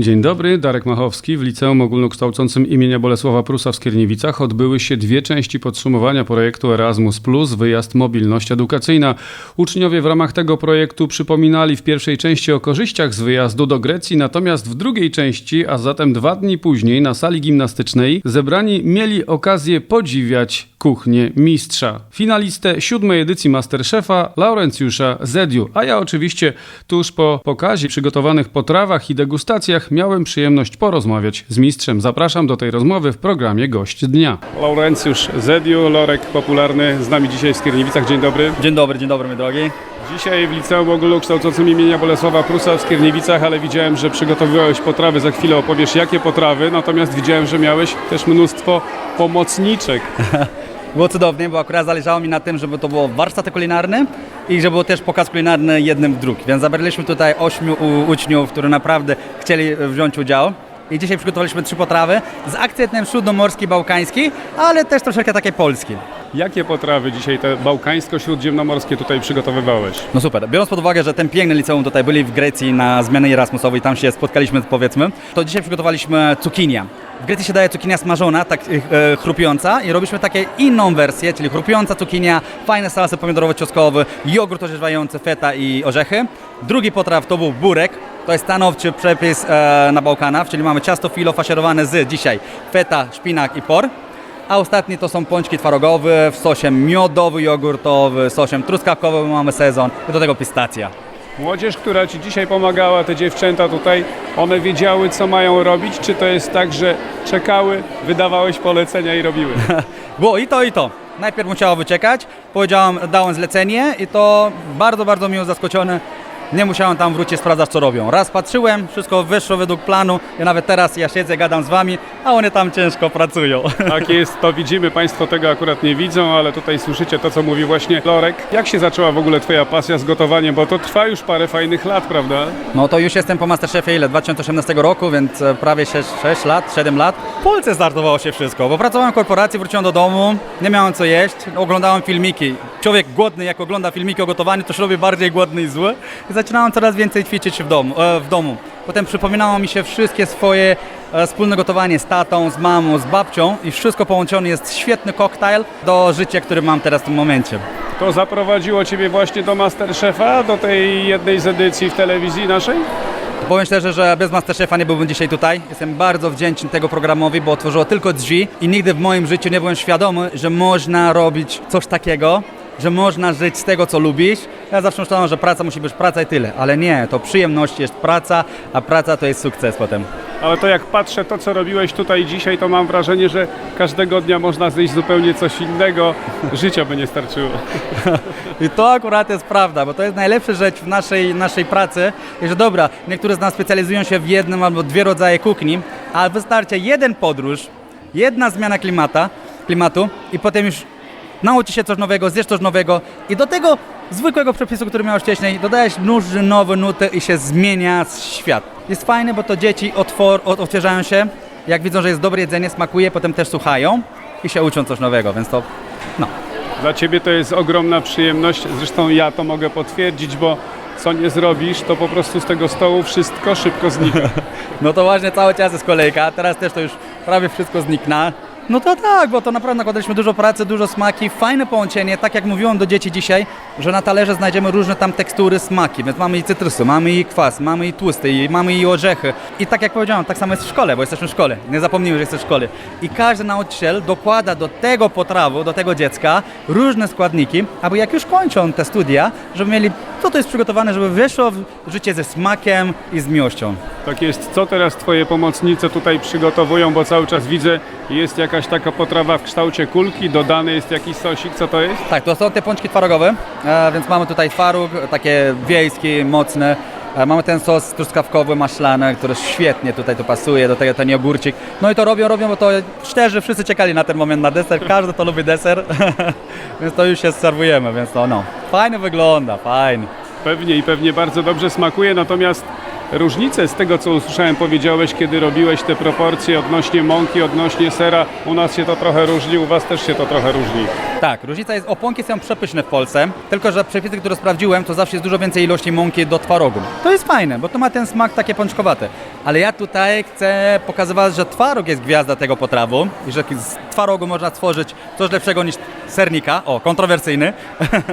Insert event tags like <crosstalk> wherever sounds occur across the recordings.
Dzień dobry, Darek Machowski. W Liceum Ogólnokształcącym imienia Bolesława Prusa w Skierniewicach odbyły się dwie części podsumowania projektu Erasmus+, wyjazd mobilność edukacyjna. Uczniowie w ramach tego projektu przypominali w pierwszej części o korzyściach z wyjazdu do Grecji, natomiast w drugiej części, a zatem dwa dni później na sali gimnastycznej, zebrani mieli okazję podziwiać kuchnię mistrza. Finalistę siódmej edycji Masterchefa Laurencjusza Zediu. A ja oczywiście tuż po pokazie przygotowanych potrawach i degustacjach miałem przyjemność porozmawiać z mistrzem. Zapraszam do tej rozmowy w programie Gość Dnia. Laurencjusz Zediu, Lorek popularny z nami dzisiaj w Skierniewicach. Dzień dobry. Dzień dobry, dzień dobry, mój drogi. Dzisiaj w Liceum Ogólnokształcącym imienia Bolesława Prusa w Skierniewicach, ale widziałem, że przygotowywałeś potrawy. Za chwilę opowiesz jakie potrawy, natomiast widziałem, że miałeś też mnóstwo pomocniczek. <laughs> Było cudownie, bo akurat zależało mi na tym, żeby to było warsztaty kulinarne i żeby był też pokaz kulinarny jednym w drugim. Więc zabraliśmy tutaj ośmiu uczniów, którzy naprawdę chcieli wziąć udział. I dzisiaj przygotowaliśmy trzy potrawy z akcentem śródomorski, bałkański, ale też troszeczkę takie polski. Jakie potrawy dzisiaj te bałkańsko-śródziemnomorskie tutaj przygotowywałeś? No super. Biorąc pod uwagę, że ten piękny liceum tutaj byli w Grecji na zmianę Erasmusowej, tam się spotkaliśmy powiedzmy, to dzisiaj przygotowaliśmy cukinia. W Grecji się daje cukinia smażona, tak e, chrupiąca i robiliśmy takie inną wersję, czyli chrupiąca cukinia, fajne salsy pomidorowo-czosnkowe, jogurt orzewający, feta i orzechy. Drugi potraw to był burek, to jest stanowczy przepis e, na Bałkanach, czyli mamy ciasto filo faszerowane z dzisiaj feta, szpinak i por. A ostatni to są pączki twarogowe w sosie miodowy-jogurtowy, sosem truskawkowym mamy sezon i do tego pistacja. Młodzież, która Ci dzisiaj pomagała, te dziewczęta tutaj, one wiedziały, co mają robić? Czy to jest tak, że czekały, wydawałeś polecenia i robiły? <laughs> Było i to, i to. Najpierw musiało wyczekać, powiedziałem, dałem zlecenie i to bardzo, bardzo miło zaskoczony. Nie musiałem tam wrócić sprawdzać, co robią. Raz patrzyłem, wszystko wyszło według planu i nawet teraz ja siedzę, gadam z Wami, a one tam ciężko pracują. <laughs> Tak jest, to widzimy, Państwo tego akurat nie widzą, ale tutaj słyszycie to, co mówi właśnie Lorek. Jak się zaczęła w ogóle Twoja pasja z gotowaniem? Bo to trwa już parę fajnych lat, prawda? No to już jestem po Masterchefie ile? 2018 roku, więc e, prawie 6, 6 lat, 7 lat. W Polsce startowało się wszystko, bo pracowałem w korporacji, wróciłem do domu, nie miałem co jeść, oglądałem filmiki. Człowiek głodny, jak ogląda filmiki o gotowaniu, to się robi bardziej głodny i zły. I zaczynałem coraz więcej ćwiczyć w domu. E, w domu. Potem przypominało mi się wszystkie swoje e, wspólne gotowanie z tatą, z mamą, z babcią i wszystko połączone jest świetny koktajl do życia, który mam teraz w tym momencie. To zaprowadziło Ciebie właśnie do Masterchefa, do tej jednej z edycji w telewizji naszej? Powiem szczerze, że bez Masterchefa nie byłbym dzisiaj tutaj. Jestem bardzo wdzięczny tego programowi, bo otworzyło tylko drzwi i nigdy w moim życiu nie byłem świadomy, że można robić coś takiego, że można żyć z tego, co lubisz. Ja zawsze myślałem, że praca musi być praca i tyle, ale nie, to przyjemność jest praca, a praca to jest sukces potem. Ale to jak patrzę to, co robiłeś tutaj dzisiaj, to mam wrażenie, że każdego dnia można zjeść zupełnie coś innego. Życia by nie starczyło. <laughs> I to akurat jest prawda, bo to jest najlepsza rzecz w naszej, naszej pracy, i że dobra, niektórzy z nas specjalizują się w jednym albo dwie rodzaje kuchni, ale wystarczy jeden podróż, jedna zmiana klimata, klimatu i potem już nauczy się coś nowego, zjesz coś nowego i do tego zwykłego przepisu, który miałeś wcześniej, dodajesz nóży, nowe nuty i się zmienia świat. Jest fajne, bo to dzieci otwor, ot- otwierają się, jak widzą, że jest dobre jedzenie, smakuje, potem też słuchają i się uczą coś nowego, więc to no. Dla Ciebie to jest ogromna przyjemność. Zresztą ja to mogę potwierdzić, bo co nie zrobisz, to po prostu z tego stołu wszystko szybko znika. <laughs> No to właśnie cały czas jest kolejka, teraz też to już prawie wszystko znikna. No to tak, bo to naprawdę nakładaliśmy dużo pracy, dużo smaki, fajne połączenie, tak jak mówiłem do dzieci dzisiaj, że na talerze znajdziemy różne tam tekstury, smaki, więc mamy i cytrusy, mamy i kwas, mamy i tłusty, i mamy i orzechy. I tak jak powiedziałem, tak samo jest w szkole, bo jesteśmy w szkole, nie zapomnijmy, że jesteśmy w szkole. I każdy nauczyciel dokłada do tego potrawu, do tego dziecka różne składniki, aby jak już kończą te studia, żeby mieli, to to jest przygotowane, żeby wyszło w życie ze smakiem i z miłością. Tak jest. Co teraz Twoje pomocnice tutaj przygotowują, bo cały czas widzę, jest jakaś taka potrawa w kształcie kulki, dodany jest jakiś sosik, co to jest? Tak, to są te pączki twarogowe, e, więc mamy tutaj twaróg, takie wiejski, mocny. E, mamy ten sos truskawkowy, maślany, który świetnie tutaj tu pasuje, do tego ten jogurcik. No i to robią, robią, bo to szczerze wszyscy czekali na ten moment na deser, każdy to lubi deser, <laughs> więc to już się serwujemy, więc to no, fajnie wygląda, fajnie. Pewnie i pewnie bardzo dobrze smakuje, natomiast różnice z tego, co usłyszałem, powiedziałeś, kiedy robiłeś te proporcje odnośnie mąki, odnośnie sera, u nas się to trochę różni, u Was też się to trochę różni. Tak, różnica jest, oponki są przepyszne w Polsce, tylko że przepisy, które sprawdziłem, to zawsze jest dużo więcej ilości mąki do twarogu. To jest fajne, bo to ma ten smak takie pączkowaty. Ale ja tutaj chcę pokazywać, że twaróg jest gwiazda tego potrawu i że z twarogu można stworzyć coś lepszego niż sernika. O, kontrowersyjny.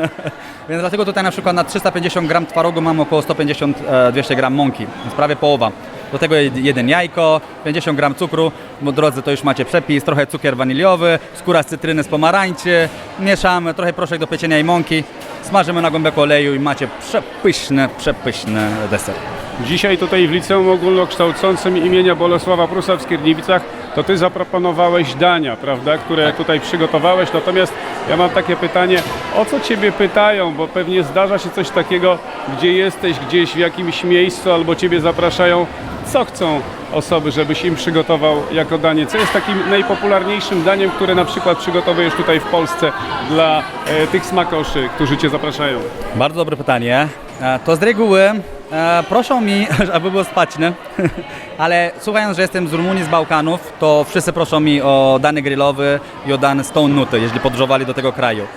<laughs> Więc dlatego tutaj na przykład na 350 gram twarogu mam około 150-200 gram mąki, więc prawie połowa. Do tego jeden jajko, 50 gram cukru, bo drodzy to już macie przepis, trochę cukier waniliowy, skóra z cytryny z pomarańczy, mieszamy, trochę proszek do pieczenia i mąki, smażymy na głęboko oleju i macie przepyszny, przepyszny deser. Dzisiaj tutaj w Liceum Ogólnokształcącym imienia Bolesława Prusa w Skierniewicach to Ty zaproponowałeś dania, prawda, które tutaj przygotowałeś. Natomiast ja mam takie pytanie, o co Ciebie pytają, bo pewnie zdarza się coś takiego, gdzie jesteś gdzieś w jakimś miejscu albo Ciebie zapraszają, co chcą osoby, żebyś im przygotował jako danie? Co jest takim najpopularniejszym daniem, które na przykład przygotowujesz tutaj w Polsce dla e, tych smakoszy, którzy Cię zapraszają? Bardzo dobre pytanie. E, To z reguły e, proszą mi, <laughs> aby było spaczne, <laughs> ale słuchając, że jestem z Rumunii, z Bałkanów, to wszyscy proszą mi o dany grillowy i o dane stone nuty, jeśli podróżowali do tego kraju.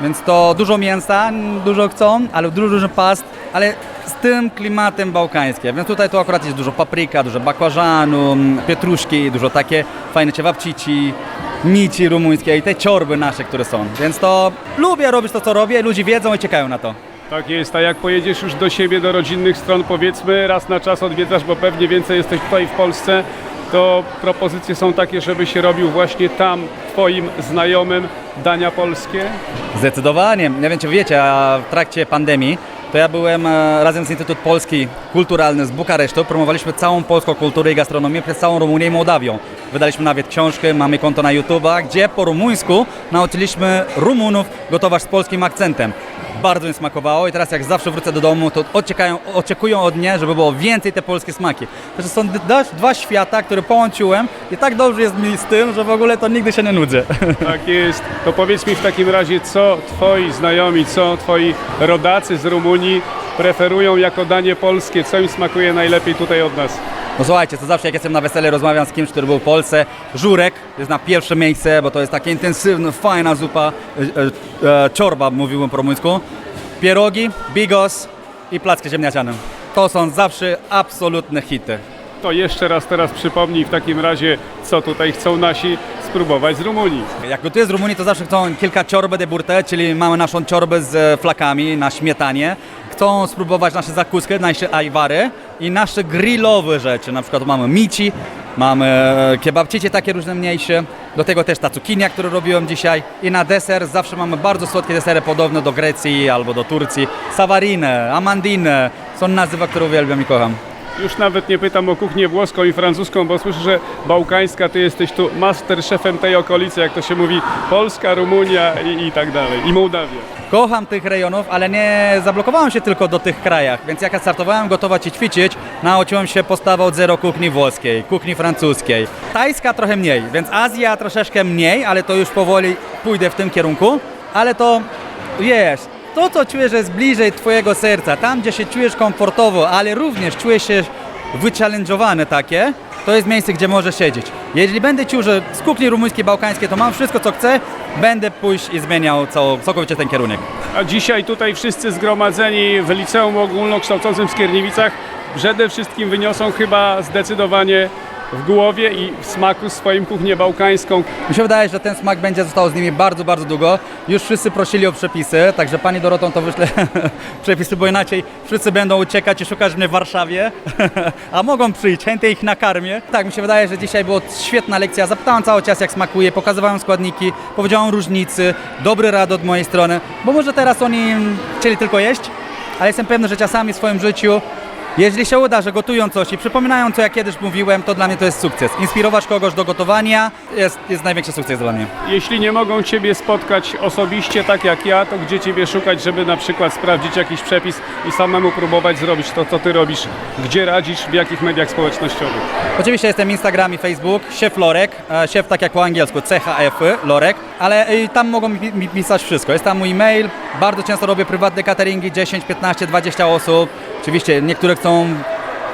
Więc to dużo mięsa, dużo chcą, ale dużo, dużo past, ale z tym klimatem bałkańskim. Więc tutaj to akurat jest dużo papryka, dużo bakłażanu, pietruszki, dużo takie fajne ciewabcici, mici rumuńskie i te ciorby nasze, które są. Więc to lubię robić to, co robię, ludzie wiedzą i czekają na to. Tak jest, a jak pojedziesz już do siebie, do rodzinnych stron, powiedzmy, raz na czas odwiedzasz, bo pewnie więcej jesteś tutaj w Polsce, to propozycje są takie, żeby się robił właśnie tam Twoim znajomym dania polskie? Zdecydowanie. Nie wiem, czy wiecie, a w trakcie pandemii to ja byłem e, razem z Instytut Polski Kulturalny z Bukaresztu. Promowaliśmy całą polską kulturę i gastronomię przez całą Rumunię i Mołdawią. Wydaliśmy nawet książkę, mamy konto na YouTube'a, gdzie po rumuńsku nauczyliśmy Rumunów gotować z polskim akcentem. Bardzo mi smakowało i teraz jak zawsze wrócę do domu, to oczekają, oczekują od mnie, żeby było więcej te polskie smaki. Także są d- dwa świata, które połączyłem i tak dobrze jest mi z tym, że w ogóle to nigdy się nie nudzę. <laughs> Tak jest. To powiedz mi w takim razie, co Twoi znajomi, co Twoi rodacy z Rumunii preferują jako danie polskie, co im smakuje najlepiej tutaj od nas? No słuchajcie, to zawsze jak jestem na weselu, rozmawiam z kimś, który był w Polsce. Żurek jest na pierwsze miejsce, bo to jest takie intensywna, fajna zupa. E, e, e, czorba, mówiłem po rumuńsku. Pierogi, bigos i placki ziemniaczane. To są zawsze absolutne hity. To jeszcze raz teraz przypomnij w takim razie, co tutaj chcą nasi spróbować z Rumunii. Jak gotuję z Rumunii, to zawsze chcą kilka ciorbę de burte, czyli mamy naszą ciorbę z e, flakami na śmietanie. Chcą spróbować nasze zakusky, nasze ajwary i nasze grillowe rzeczy. Na przykład mamy mici, mamy e, kebabcicie takie różne mniejsze. Do tego też ta cukinia, którą robiłem dzisiaj. I na deser zawsze mamy bardzo słodkie desery podobne do Grecji albo do Turcji. Savarine, amandine są nazywa, które uwielbiam i kocham. Już nawet nie pytam o kuchnię włoską i francuską, bo słyszę, że bałkańska, ty jesteś tu masterchefem tej okolicy, jak to się mówi, Polska, Rumunia i, i tak dalej, i Mołdawia. Kocham tych rejonów, ale nie zablokowałem się tylko do tych krajach, więc jak ja startowałem gotować i ćwiczyć, nauczyłem się postawy od zero kuchni włoskiej, kuchni francuskiej. Tajska trochę mniej, więc Azja troszeczkę mniej, ale to już powoli pójdę w tym kierunku. Ale to, wiesz, to co czujesz, jest bliżej twojego serca, tam gdzie się czujesz komfortowo, ale również czujesz się wyczallenge'owane takie, to jest miejsce, gdzie możesz siedzieć. Jeśli będę czuł, że z kuchni rumuńskiej, bałkańskiej to mam wszystko, co chcę, będę pójść i zmieniał całkowicie ten kierunek. A dzisiaj tutaj wszyscy zgromadzeni w Liceum Ogólnokształcącym w Skierniewicach przede wszystkim wyniosą chyba zdecydowanie w głowie i w smaku swoim kuchnię bałkańską. Mi się wydaje, że ten smak będzie został z nimi bardzo, bardzo długo. Już wszyscy prosili o przepisy, także pani Dorotą to wyślę <laughs> przepisy, bo inaczej wszyscy będą uciekać i szukać mnie w Warszawie, <laughs> a mogą przyjść, chętnie ich nakarmię. Tak, mi się wydaje, że dzisiaj była świetna lekcja. Zapytałem cały czas, jak smakuje, pokazywałem składniki, powiedziałem różnicy, dobry rad od mojej strony, bo może teraz oni chcieli tylko jeść, ale jestem pewny, że czasami w swoim życiu jeśli się uda, że gotują coś i przypominają, co ja kiedyś mówiłem, to dla mnie to jest sukces. Inspirować kogoś do gotowania jest, jest największy sukces dla mnie. Jeśli nie mogą Ciebie spotkać osobiście tak jak ja, to gdzie Ciebie szukać, żeby na przykład sprawdzić jakiś przepis i samemu próbować zrobić to, co Ty robisz? Gdzie radzisz, w jakich mediach społecznościowych? Oczywiście jestem Instagram i Facebook, szef Lorek, e, szef tak jak po angielsku, CHF, Lorek, ale e, tam mogą mi, pisać wszystko. Jest tam mój e-mail, bardzo często robię prywatne cateringi, 10, 15, 20 osób. Oczywiście niektóre chcą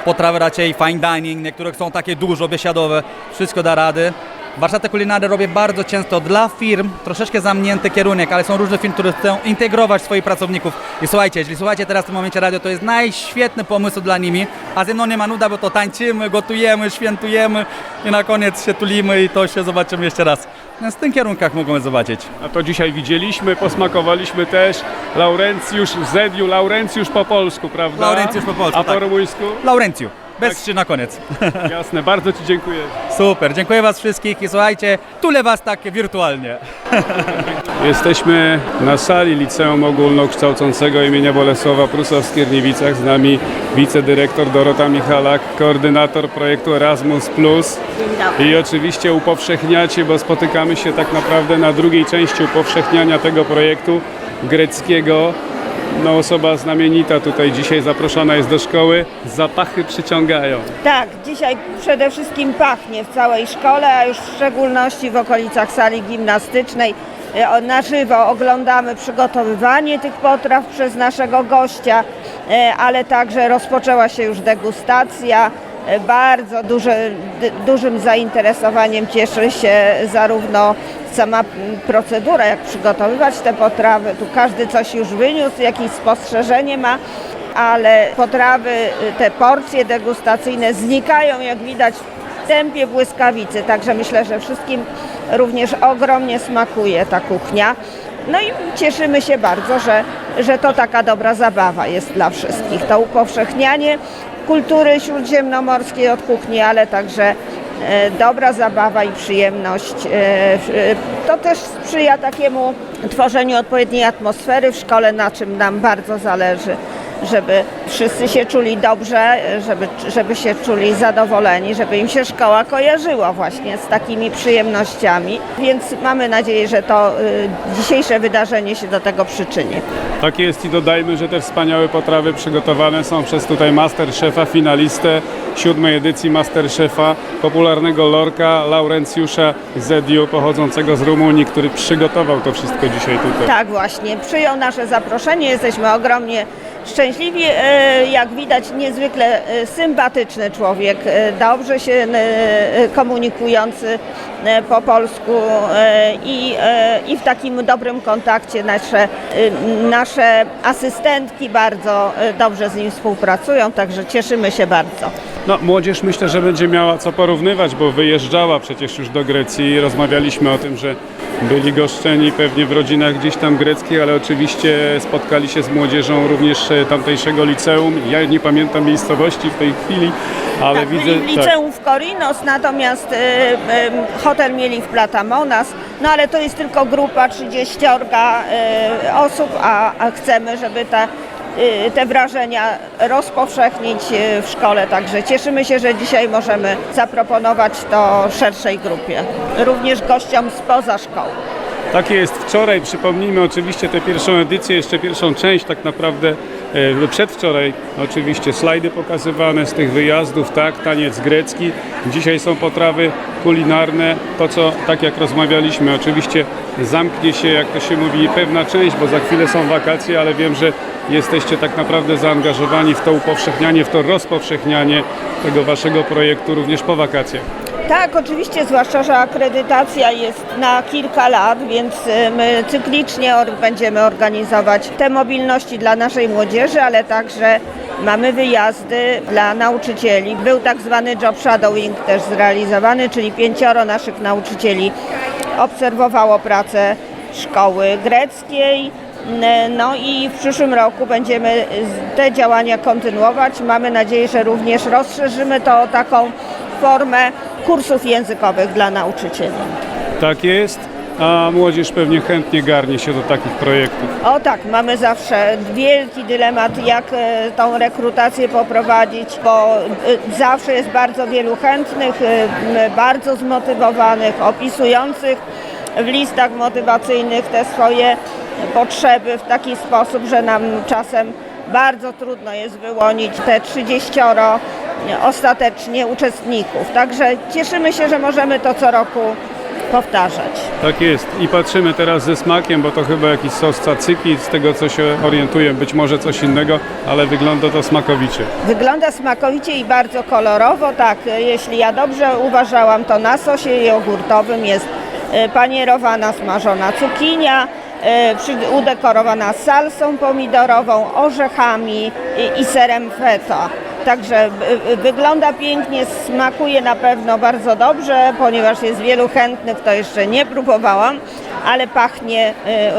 potrawy raczej fine dining, niektóre chcą takie dużo biesiadowe, wszystko da rady. Warsztaty kulinarne robię bardzo często dla firm, troszeczkę zamknięty kierunek, ale są różne firmy, które chcą integrować swoich pracowników. I słuchajcie, jeśli słuchacie teraz w tym momencie radio, to jest najświetny pomysł dla nimi, a ze mną nie ma nuda, bo to tańczymy, gotujemy, świętujemy i na koniec się tulimy i to się zobaczymy jeszcze raz. Więc w tych kierunkach mogą zobaczyć. A to dzisiaj widzieliśmy, posmakowaliśmy też. Laurencjusz, Zediu, Laurencjusz po polsku, prawda? Laurencjusz po polsku, A po tak. rumuńsku? Laurencju, bez Tak. trzy na koniec. <laughs> Jasne, bardzo Ci dziękuję. Super, dziękuję Was wszystkich i słuchajcie, tulę Was tak wirtualnie. <laughs> Jesteśmy na sali Liceum Ogólnokształcącego imienia Bolesława Prusa w Skierniewicach. Z nami wicedyrektor Dorota Michalak, koordynator projektu Erasmus+. I oczywiście upowszechniacie, bo spotykamy się tak naprawdę na drugiej części upowszechniania tego projektu greckiego. No osoba znamienita tutaj dzisiaj zaproszona jest do szkoły. Zapachy przyciągają. Tak, dzisiaj przede wszystkim pachnie w całej szkole, a już w szczególności w okolicach sali gimnastycznej. E, Na żywo oglądamy przygotowywanie tych potraw przez naszego gościa, e, ale także rozpoczęła się już degustacja. E, Bardzo duże, dużym zainteresowaniem cieszy się zarówno sama procedura, jak przygotowywać te potrawy. Tu każdy coś już wyniósł, jakieś spostrzeżenie ma ale potrawy, y, te porcje degustacyjne znikają, jak widać, w tempie błyskawicy. Także myślę, że wszystkim również ogromnie smakuje ta kuchnia. No i cieszymy się bardzo, że, że to taka dobra zabawa jest dla wszystkich. To upowszechnianie kultury śródziemnomorskiej od kuchni, ale także e, dobra zabawa i przyjemność. e, e, To też sprzyja takiemu tworzeniu odpowiedniej atmosfery w szkole, na czym nam bardzo zależy, żeby wszyscy się czuli dobrze, żeby, żeby się czuli zadowoleni, żeby im się szkoła kojarzyła właśnie z takimi przyjemnościami. Więc mamy nadzieję, że to y, dzisiejsze wydarzenie się do tego przyczyni. Tak jest i dodajmy, że te wspaniałe potrawy przygotowane są przez tutaj Masterchefa, finalistę siódmej edycji Masterchefa, popularnego Lorka Laurencjusza Zediu, pochodzącego z Rumunii, który przygotował to wszystko dzisiaj tutaj. Tak właśnie, przyjął nasze zaproszenie, jesteśmy ogromnie szczęśliwi. E, Jak widać niezwykle e, sympatyczny człowiek, e, dobrze się komunikujący po polsku i, i w takim dobrym kontakcie nasze, nasze asystentki bardzo dobrze z nim współpracują, także cieszymy się bardzo. No, młodzież myślę, że będzie miała co porównywać, bo wyjeżdżała przecież już do Grecji rozmawialiśmy o tym, że byli goszczeni pewnie w rodzinach gdzieś tam greckich, ale oczywiście spotkali się z młodzieżą również e, tamtejszego liceum. Ja nie pamiętam miejscowości w tej chwili, ale tak, widzę... byli w liceum w Korinos, natomiast y, y, hotel mieli w Platamonas, no ale to jest tylko grupa 30 y, osób, a, a chcemy, żeby ta, te wrażenia rozpowszechnić y, w szkole, także cieszymy się, że dzisiaj możemy zaproponować to szerszej grupie, również gościom spoza szkoły. Tak jest. Wczoraj, przypomnijmy oczywiście tę pierwszą edycję, jeszcze pierwszą część tak naprawdę przedwczoraj oczywiście slajdy pokazywane z tych wyjazdów, tak, taniec grecki. Dzisiaj są potrawy kulinarne, to co, tak jak rozmawialiśmy, oczywiście zamknie się, jak to się mówi, pewna część, bo za chwilę są wakacje, ale wiem, że jesteście tak naprawdę zaangażowani w to upowszechnianie, w to rozpowszechnianie tego waszego projektu również po wakacjach. Tak, oczywiście, zwłaszcza, że akredytacja jest na kilka lat, więc y, my cyklicznie będziemy organizować te mobilności dla naszej młodzieży, ale także mamy wyjazdy dla nauczycieli. Był tak zwany job shadowing też zrealizowany, czyli pięcioro naszych nauczycieli obserwowało pracę szkoły greckiej. No i w przyszłym roku będziemy te działania kontynuować. Mamy nadzieję, że również rozszerzymy to o taką formę kursów językowych dla nauczycieli. Tak jest, a młodzież pewnie chętnie garnie się do takich projektów. O tak, mamy zawsze wielki dylemat, jak e, tą rekrutację poprowadzić, bo e, zawsze jest bardzo wielu chętnych, e, bardzo zmotywowanych, opisujących w listach motywacyjnych te swoje potrzeby w taki sposób, że nam czasem bardzo trudno jest wyłonić te 30 ostatecznie uczestników. Także cieszymy się, że możemy to co roku powtarzać. Tak jest. I patrzymy teraz ze smakiem, bo to chyba jakiś sos tzatziki, z tego co się orientuję, być może coś innego, ale wygląda to smakowicie. Wygląda smakowicie i bardzo kolorowo, tak, jeśli ja dobrze uważałam, to na sosie jogurtowym jest e, panierowana smażona cukinia, e, udekorowana salsą pomidorową, orzechami i serem feta. Także y, y, wygląda pięknie, smakuje na pewno bardzo dobrze, ponieważ jest wielu chętnych, to jeszcze nie próbowałam, ale pachnie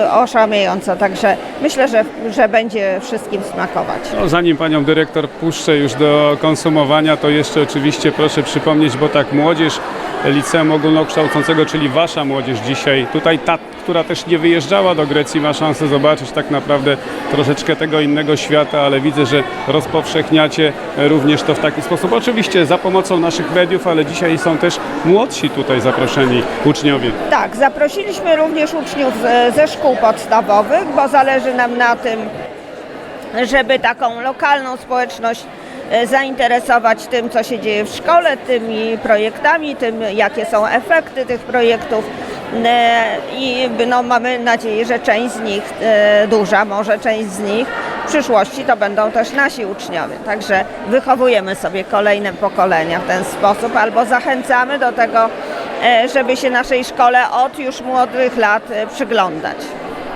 y, oszałamiająco, także myślę, że, że będzie wszystkim smakować. No, zanim panią dyrektor puszczę już do konsumowania, to jeszcze oczywiście proszę przypomnieć, bo tak młodzież liceum ogólnokształcącego, czyli wasza młodzież dzisiaj, tutaj ta, która też nie wyjeżdżała do Grecji, ma szansę zobaczyć tak naprawdę troszeczkę tego innego świata, ale widzę, że rozpowszechniacie również to w taki sposób. Oczywiście za pomocą naszych mediów, ale dzisiaj są też młodsi tutaj zaproszeni uczniowie. Tak, zaprosiliśmy również uczniów z, ze szkół podstawowych, bo zależy nam na tym, żeby taką lokalną społeczność e, zainteresować tym, co się dzieje w szkole, tymi projektami, tym, jakie są efekty tych projektów. E, I no, mamy nadzieję, że część z nich, e, duża może część z nich, w przyszłości to będą też nasi uczniowie. Także wychowujemy sobie kolejne pokolenia w ten sposób albo zachęcamy do tego, żeby się naszej szkole od już młodych lat e, przyglądać.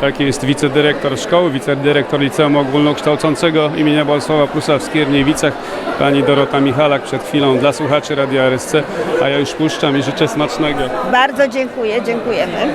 Tak jest wicedyrektor szkoły, wicedyrektor Liceum Ogólnokształcącego imienia Bolesława Prusa w Skierniewicach, pani Dorota Michalak przed chwilą dla słuchaczy Radia RSC, a ja już puszczam i życzę smacznego. Bardzo dziękuję, dziękujemy.